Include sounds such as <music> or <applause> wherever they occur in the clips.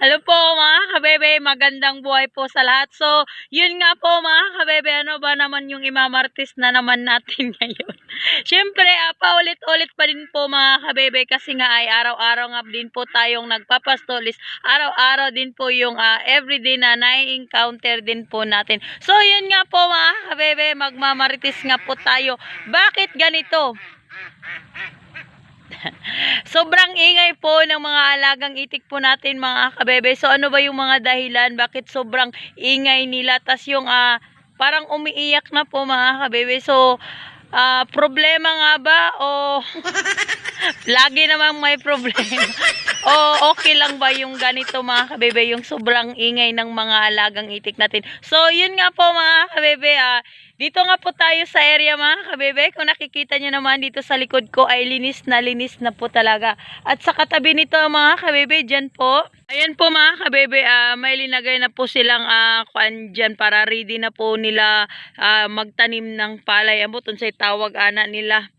Hello po mga kabebe, magandang buhay po sa lahat. So, yun nga po mga kabebe, ano ba naman yung imamartis na naman natin <laughs> ngayon? Siyempre, ah, paulit-ulit pa din po mga kabebe kasi nga ay araw-araw nga din po tayong nagpapastolis. Araw-araw din po yung ah, everyday na na-encounter din po natin. So, yun nga po mga kabebe, magmamaritis nga po tayo. Bakit ganito? <laughs> Sobrang ingay po ng mga alagang itik po natin mga kabebe. So ano ba yung mga dahilan? Bakit sobrang ingay nila? Tas yung ah, parang umiiyak na po mga kabebe. So ah, problema nga ba? O <laughs> lagi namang may problema. <laughs> o okay lang ba yung ganito mga kabebe? Yung sobrang ingay ng mga alagang itik natin. So yun nga po mga kabebe. Ah, dito nga po tayo sa area mga kabebe. Kung nakikita nyo naman dito sa likod ko ay linis na linis na po talaga. At sa katabi nito mga kabebe, dyan po. Ayan po mga kabebe, ah, may linagay na po silang uh, kuan dyan para ready na po nila ah, magtanim ng palay. Amo, sa tawag ana nila.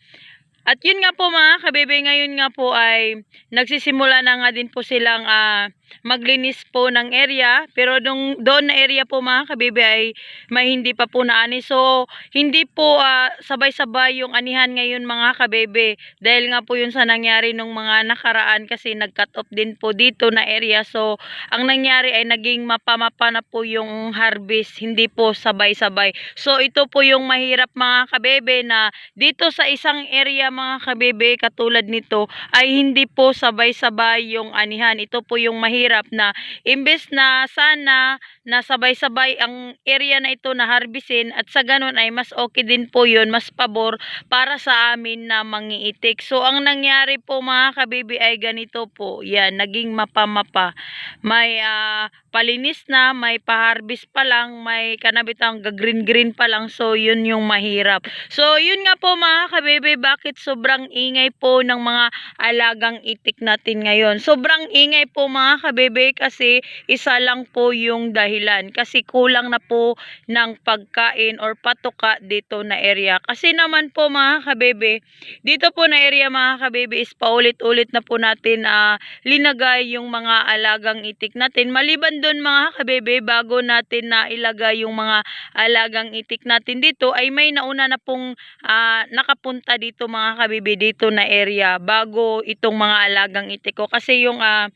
At yun nga po mga kabebe, ngayon nga po ay nagsisimula na nga din po silang ah, maglinis po ng area. Pero nung, doon na area po mga kabebe ay may hindi pa po naani. So, hindi po ah, sabay-sabay yung anihan ngayon mga kabebe. Dahil nga po yun sa nangyari nung mga nakaraan kasi nag-cut off din po dito na area. So, ang nangyari ay naging mapamapa na po yung harvest. Hindi po sabay-sabay. So, ito po yung mahirap mga kabebe na dito sa isang area mga kabebe katulad nito ay hindi po sabay-sabay yung anihan. Ito po yung mahirap na imbes na sana na sabay-sabay ang area na ito na harbisin at sa ganun ay mas okay din po yun, mas pabor para sa amin na mangiitik. So ang nangyari po mga kabibi ay ganito po, yan, naging mapa-mapa. May ah, palinis na, may paharbis pa lang, may kanabitang green-green pa lang, so yun yung mahirap. So yun nga po mga kabibi, bakit sobrang ingay po ng mga alagang itik natin ngayon. Sobrang ingay po mga kabibi kasi isa lang po yung dahilan. Kasi kulang na po ng pagkain or patuka dito na area. Kasi naman po mga kabebe, dito po na area mga kabebe is paulit-ulit na po natin ah, linagay yung mga alagang itik natin. Maliban doon mga kabebe, bago natin na ilagay yung mga alagang itik natin dito, ay may nauna na pong ah, nakapunta dito mga kabebe dito na area bago itong mga alagang itik ko. Kasi yung ah,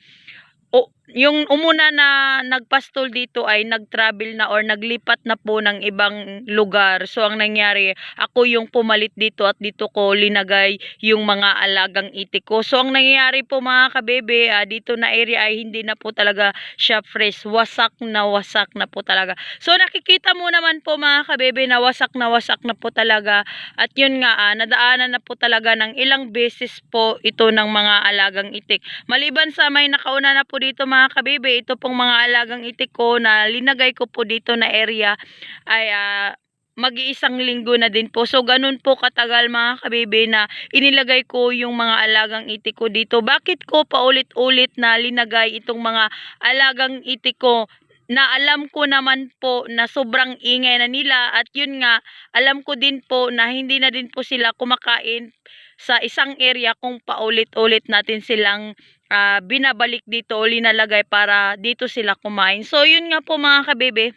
o, yung umuna na nagpastol dito ay nag-travel na or naglipat na po ng ibang lugar. So ang nangyari, ako yung pumalit dito at dito ko linagay yung mga alagang itik ko. So ang nangyari po mga kabebe, ah, dito na area ay hindi na po talaga siya fresh. Wasak na wasak na po talaga. So nakikita mo naman po mga kabebe na wasak na wasak na po talaga. At yun nga, ah, nadaanan na po talaga ng ilang beses po ito ng mga alagang itik. Maliban sa may nakauna na po dito mga kabebe, ito pong mga alagang itik ko na linagay ko po dito na area ay ah, mag-iisang linggo na din po. So, ganun po katagal mga kabebe na inilagay ko yung mga alagang itik ko dito. Bakit ko paulit-ulit na linagay itong mga alagang itik ko na alam ko naman po na sobrang ingay na nila at yun nga, alam ko din po na hindi na din po sila kumakain sa isang area kung paulit-ulit natin silang ah, binabalik dito o linalagay para dito sila kumain. So, yun nga po mga kabebe.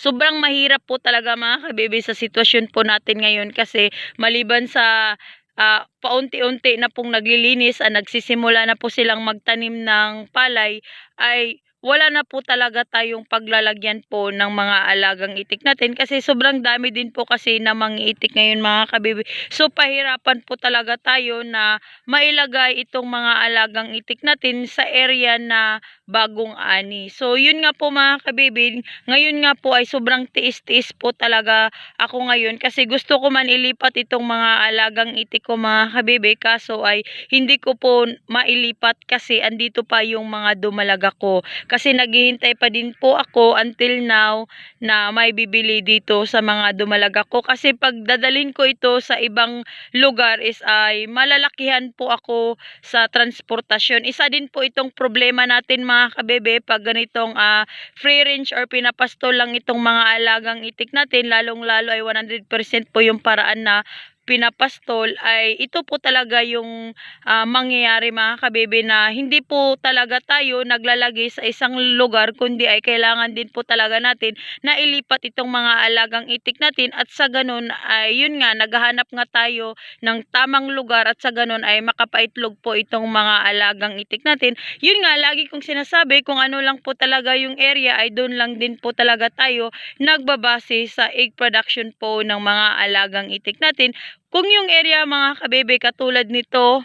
Sobrang mahirap po talaga mga kabebe sa sitwasyon po natin ngayon kasi maliban sa ah, paunti-unti na pong naglilinis, ah, nagsisimula na po silang magtanim ng palay, ay wala na po talaga tayong paglalagyan po ng mga alagang itik natin kasi sobrang dami din po kasi na itik ngayon mga kabibi. So pahirapan po talaga tayo na mailagay itong mga alagang itik natin sa area na bagong ani. So yun nga po mga kabibi, ngayon nga po ay sobrang tiis-tiis po talaga ako ngayon kasi gusto ko man ilipat itong mga alagang itik ko mga kabibi kaso ay hindi ko po mailipat kasi andito pa yung mga dumalaga ko. Kasi naghihintay pa din po ako until now na may bibili dito sa mga dumalaga ko. Kasi pag dadalhin ko ito sa ibang lugar is ay malalakihan po ako sa transportasyon. Isa din po itong problema natin mga kabebe pag ganitong ah, free range or pinapastol lang itong mga alagang itik natin. Lalong lalo ay 100% po yung paraan na pinapastol ay ito po talaga yung ah, mangyayari mga kabebe na hindi po talaga tayo naglalagay sa isang lugar kundi ay kailangan din po talaga natin na ilipat itong mga alagang itik natin at sa ganun ay yun nga naghahanap nga tayo ng tamang lugar at sa ganun ay makapaitlog po itong mga alagang itik natin. Yun nga lagi kong sinasabi kung ano lang po talaga yung area ay doon lang din po talaga tayo nagbabase sa egg production po ng mga alagang itik natin. Kung yung area mga kabebe katulad nito,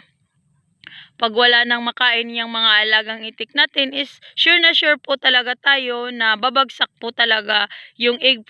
pag wala nang makain yung mga alagang itik natin is sure na sure po talaga tayo na babagsak po talaga yung egg,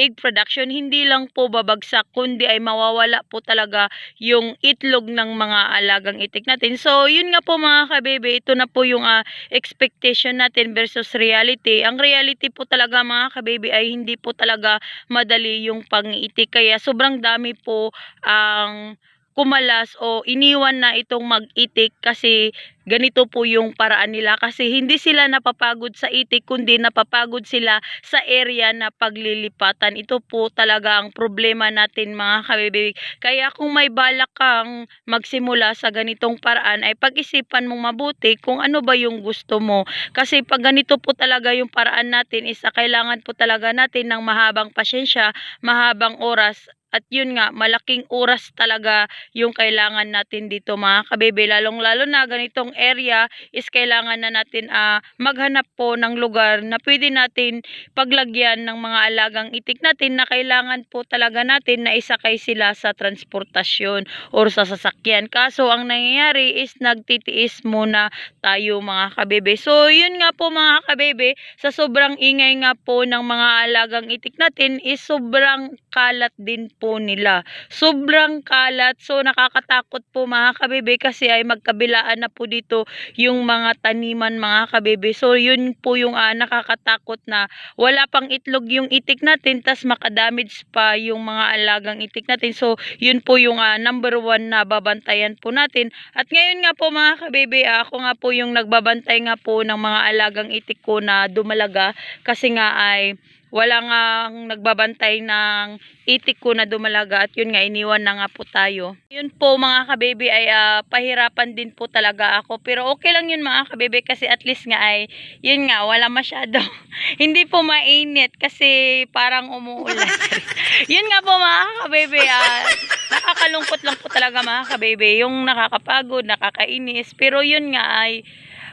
egg production. Hindi lang po babagsak kundi ay mawawala po talaga yung itlog ng mga alagang itik natin. So yun nga po mga kabebe, ito na po yung ah, expectation natin versus reality. Ang reality po talaga mga kabebe ay hindi po talaga madali yung pangiitik. Kaya sobrang dami po ang kumalas o iniwan na itong mag-itik kasi ganito po yung paraan nila kasi hindi sila napapagod sa itik kundi napapagod sila sa area na paglilipatan. Ito po talaga ang problema natin mga kabibig. Kaya kung may balak kang magsimula sa ganitong paraan ay pag-isipan mong mabuti kung ano ba yung gusto mo. Kasi pag ganito po talaga yung paraan natin is ah, kailangan po talaga natin ng mahabang pasyensya, mahabang oras at yun nga, malaking oras talaga yung kailangan natin dito mga kabebe. Lalong lalo na ganitong area is kailangan na natin ah, maghanap po ng lugar na pwede natin paglagyan ng mga alagang itik natin na kailangan po talaga natin na isakay sila sa transportasyon or sa sasakyan. Kaso ang nangyayari is nagtitiis muna tayo mga kabebe. So yun nga po mga kabebe, sa sobrang ingay nga po ng mga alagang itik natin is sobrang kalat din po nila. Sobrang kalat. So nakakatakot po mga kabebe kasi ay magkabilaan na po dito yung mga taniman mga kabebe. So yun po yung ah, nakakatakot na wala pang itlog yung itik natin tas makadamage pa yung mga alagang itik natin. So yun po yung ah, number one na babantayan po natin. At ngayon nga po mga kabebe, ako nga po yung nagbabantay nga po ng mga alagang itik ko na dumalaga kasi nga ay wala nga nagbabantay ng itik ko na dumalaga at yun nga iniwan na nga po tayo. Yun po mga kabebe ay ah, pahirapan din po talaga ako. Pero okay lang yun mga kabebe kasi at least nga ay yun nga wala masyado. <laughs> Hindi po mainit kasi parang umuulan. <laughs> yun nga po mga kabebe ah, nakakalungkot lang po talaga mga kabebe yung nakakapagod, nakakainis. Pero yun nga ay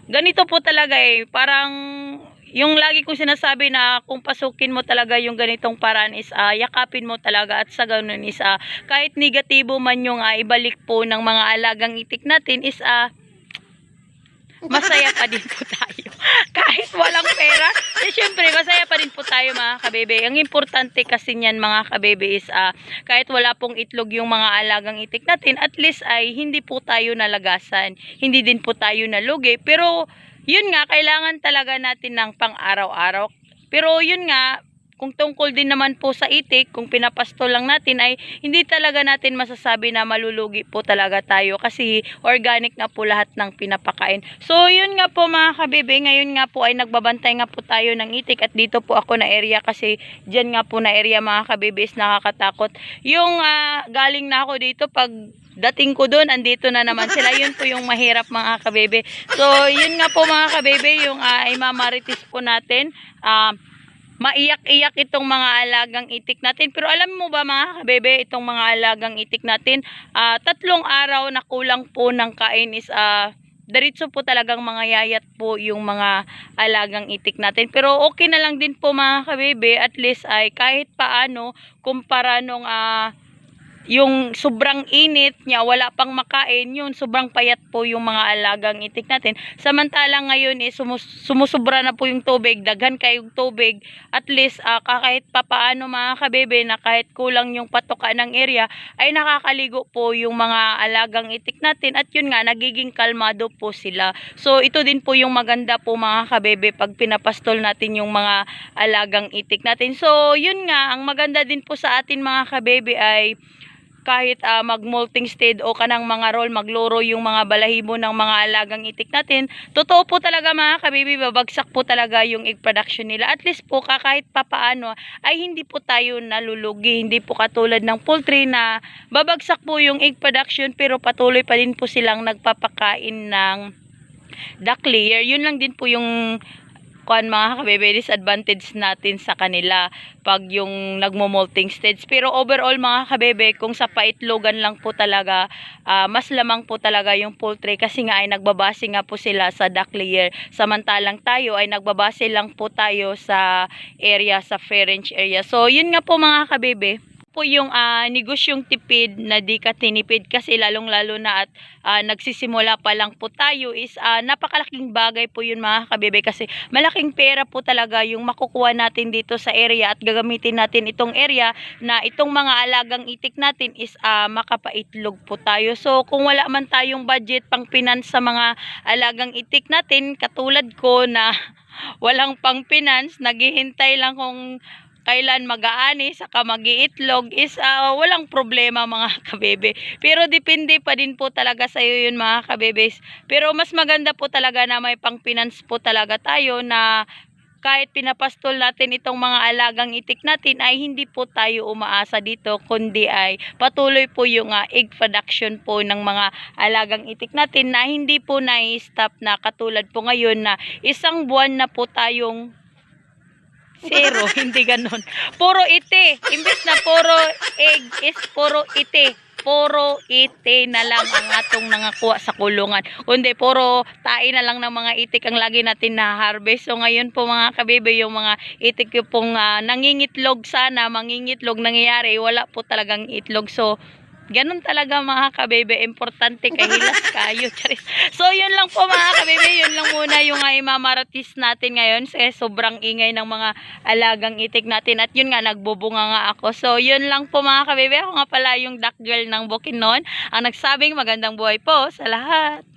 ganito po talaga eh. Parang yung lagi kong sinasabi na kung pasukin mo talaga yung ganitong paraan is ah, yakapin mo talaga at sa ganun is ah, kahit negatibo man yung ah, ibalik po ng mga alagang itik natin is ah, masaya pa din po tayo. <laughs> kahit walang pera, eh syempre masaya pa din po tayo mga kabebe. Ang importante kasi niyan mga kabebe is ah, kahit wala pong itlog yung mga alagang itik natin, at least ay hindi po tayo nalagasan. Hindi din po tayo nalugi. Pero yun nga, kailangan talaga natin ng pang-araw-araw. Pero yun nga, kung tungkol din naman po sa itik, kung pinapasto lang natin ay hindi talaga natin masasabi na malulugi po talaga tayo kasi organic nga po lahat ng pinapakain. So yun nga po mga kabebe, ngayon nga po ay nagbabantay nga po tayo ng itik at dito po ako na area kasi dyan nga po na area mga kabebe is nakakatakot. Yung ah, galing na ako dito pag dating ko doon, andito na naman sila. Yun po yung mahirap mga kabebe. So, yun nga po mga kabebe, yung uh, imamaritis po natin. Ah, maiyak-iyak itong mga alagang itik natin. Pero alam mo ba mga kabebe, itong mga alagang itik natin, ah, tatlong araw na kulang po ng kain is ah, diretso po talagang mga yayat po yung mga alagang itik natin. Pero okay na lang din po mga kabebe, at least ay kahit paano kumpara nung ah, yung sobrang init niya, wala pang makain, yun, sobrang payat po yung mga alagang itik natin. Samantalang ngayon, eh, sumus sumusubra na po yung tubig, daghan kayong tubig, at least, ah, kahit papaano mga kabebe, na kahit kulang yung patoka ng area, ay nakakaligo po yung mga alagang itik natin, at yun nga, nagiging kalmado po sila. So, ito din po yung maganda po mga kabebe, pag pinapastol natin yung mga alagang itik natin. So, yun nga, ang maganda din po sa atin mga kabebe ay, kahit ah, mag-molting stage o kanang mga roll, magluro yung mga balahibo ng mga alagang itik natin, totoo po talaga mga kabibi, babagsak po talaga yung egg production nila. At least po ka- kahit papaano ay hindi po tayo nalulugi, hindi po katulad ng poultry na babagsak po yung egg production pero patuloy pa din po silang nagpapakain ng duck layer. Yun lang din po yung kuan mga kabebe disadvantage natin sa kanila pag yung nagmo-molting stage. Pero overall mga kabebe, kung sa paitlogan lang po talaga, ah, mas lamang po talaga yung poultry kasi nga ay nagbabase nga po sila sa duck layer. Samantalang tayo ay nagbabase lang po tayo sa area, sa range area. So yun nga po mga kabebe po yung ah, negosyong tipid na di ka tinipid kasi lalong lalo na at ah, nagsisimula pa lang po tayo is ah, napakalaking bagay po yun mga kabebe kasi malaking pera po talaga yung makukuha natin dito sa area at gagamitin natin itong area na itong mga alagang itik natin is ah, makapaitlog po tayo. So kung wala man tayong budget pang finance sa mga alagang itik natin katulad ko na <laughs> walang pang finance, naghihintay lang kung kailan mag-aani saka mag-iitlog is ah, walang problema mga <laughs> kabebe. Pero depende pa din po talaga sa iyo yun mga kabebes. Pero mas maganda po talaga na may pang-finance po talaga tayo na kahit pinapastol natin itong mga alagang itik natin ay hindi po tayo umaasa dito kundi ay patuloy po yung ah, egg production po ng mga alagang itik natin na hindi po na-stop na katulad po ngayon na isang buwan na po tayong Zero, <laughs> hindi ganun. Puro ite. Imbes na puro egg is puro ite. Puro ite na lang ang atong nangakuha sa kulungan. Kundi puro tae na lang ng mga itik ang lagi natin na harvest. So ngayon po mga kabibe, yung mga itik yung pong ah, nangingitlog sana, mangingitlog nangyayari, wala po talagang itlog. So Ganun talaga mga kabebe, importante kay kayo. Charis. So yun lang po mga kabebe, yun lang muna yung ay mamaratis natin ngayon kasi sobrang ingay ng mga alagang itik natin at yun nga nagbubunga nga ako. So yun lang po mga kabebe, ako nga pala yung duck girl ng Bukidnon ang nagsabing magandang buhay po sa lahat.